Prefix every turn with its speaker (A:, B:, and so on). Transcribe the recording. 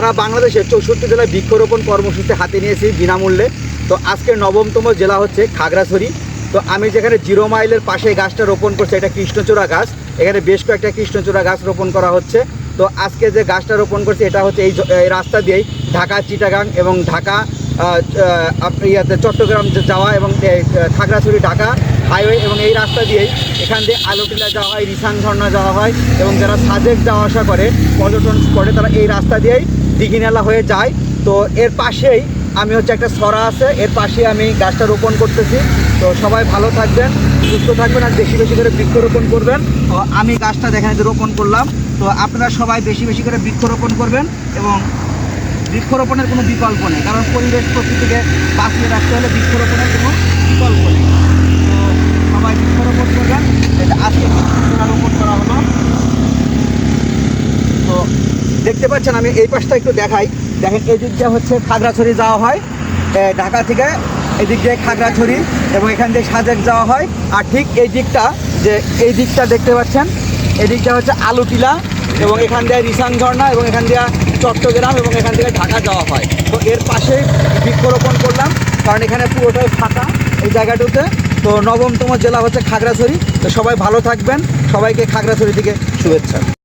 A: সারা বাংলাদেশের চৌষট্টি জেলায় বৃক্ষরোপণ কর্মসূচি হাতে নিয়েছি বিনামূল্যে। তো আজকে নবমতম জেলা হচ্ছে খাগড়াছড়ি। তো আমি যেখানে জিরো মাইলের পাশে গাছটা রোপণ করছি, এটা কৃষ্ণচূড়া গাছ। এখানে বেশ কয়েকটা কৃষ্ণচূড়া গাছ রোপণ করা হচ্ছে। তো আজকে যে গাছটা রোপণ করছি, এটা হচ্ছে এই রাস্তা দিয়েই ঢাকা, চিটাগাং এবং ঢাকা ইয়াতে চট্টগ্রাম যাওয়া এবং খাগড়াছড়ি, ঢাকা হাইওয়ে এবং এই রাস্তা দিয়েই এখান দিয়ে আলোটিলা যাওয়া হয় রিসাং ঝর্ণা যাওয়া হয় এবং যারা সাজেক যাওয়া আসা করে, পর্যটন করে তারা এই রাস্তা দিয়েই দিঘিনালা হয়ে যায়। তো এর পাশেই আমি হচ্ছে একটা সরা আছে, এর পাশে আমি গাছটা রোপণ করতেছি। তো সবাই ভালো থাকবেন, সুস্থ থাকবেন আর বেশি বেশি করে বৃক্ষরোপণ করবেন। তো আমি গাছটা দেখেন রোপণ করলাম। তো আপনারা সবাই বেশি বেশি করে বৃক্ষরোপণ করবেন এবং বৃক্ষরোপণের কোনো বিকল্প নেই। কারণ পরিবেশ প্রকৃতিকে বাঁচিয়ে রাখতে হলে বৃক্ষরোপণের কোনো বিকল্প নেই তো সবাই বৃক্ষরোপণ করবেন এটা আজকে বৃক্ষরোপণ রোপণ করা হলো তো দেখতে পাচ্ছেন, আমি এই পাশটা একটু দেখাই। দেখেন, এই দিক দিয়ে হচ্ছে খাগড়াছড়ি যাওয়া হয়। ঢাকা থেকে এদিক দিয়ে খাগড়াছড়ি এবং এখান দিয়ে সাজেক যাওয়া হয়। আর ঠিক এই দিকটা, যে এই দিকটা দেখতে পাচ্ছেন, এই দিকটা হচ্ছে আলুটিলা এবং এখান দিয়ে রিসাং ঝর্ণা এবং এখান দিয়ে চট্টগ্রাম এবং এখান থেকে ঢাকা যাওয়া হয়। তো এর পাশে বৃক্ষরোপণ করলাম, কারণ এখানে পুরোটাই ফাঁকা এই জায়গাটুতে। তো নবমতম জেলা হচ্ছে খাগড়াছড়ি। তো সবাই ভালো থাকবেন। সবাইকে খাগড়াছড়ি থেকে শুভেচ্ছা।